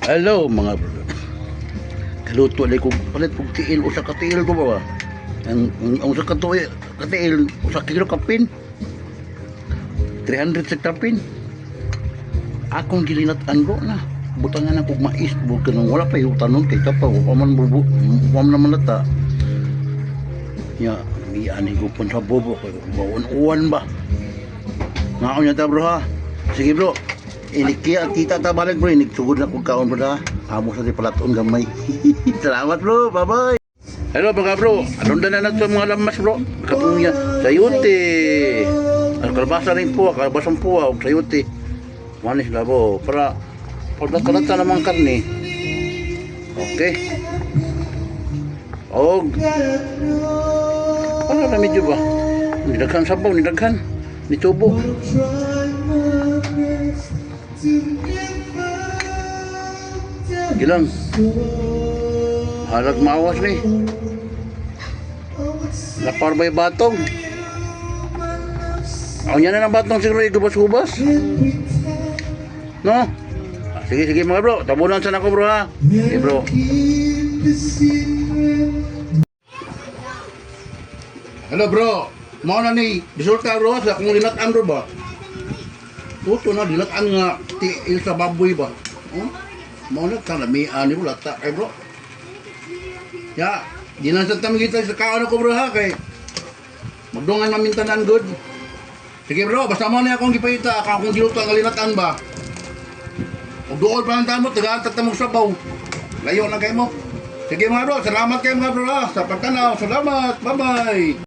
Hello mga bro. Kaluto lay kog palit kog tiil usa ka tiil ko ba? Ang ang, ang usa ka tuig ka tiil usa kilo kapin. 300 sa kapin. Akong gilinat bro na. Butangan ako mais bukan nang wala pa yung tanon kay kapa ko pa man bubu pa man naman nata. Ya, mi ani ko pun sa bobo ko bawon uwan ba. Ngao niya ta bro ha. Sige bro. Inikiya kita ta balik bro, inik sugod na kong kaon bro. Amo sa di palaton gamay. Bro, bye bye. Hello mga bro, anong na na ito mga lamas bro? Kapunya, sayuti. Ang kalabasa rin po, kalabasang po, og sayuti. Manis na bro, para pagkakalata naman karne. Okay. Og, ano na medyo ba? Nidaghan sabaw, nidaghan. Nitubo. Gilang. Halag mawas ni. Lapar ba batong? Ako niya na ng batong siguro igubas-gubas. No? Ah, Sige, sige mga bro. Tabunan sa nako bro ha. Okay bro. Hello bro. Mao na ni resulta bro sa kung linatan bro ba? Tuto na dilatan nga tiil sa baboy ba? Hmm? Mao na kalamian ni bro lata kay bro. Ya, di na sa tami kita sa kaon ko bro ha kay magdungan mamintanan good. Sige bro, basta mo na akong gipahita, akong giluto ang linatan ba? Ug dool pa ang tamo, tagaan tatamog sabaw. Layo na kay mo. Sige mga bro, salamat kayo mga bro ha, sa pagtanaw. Salamat, bye-bye.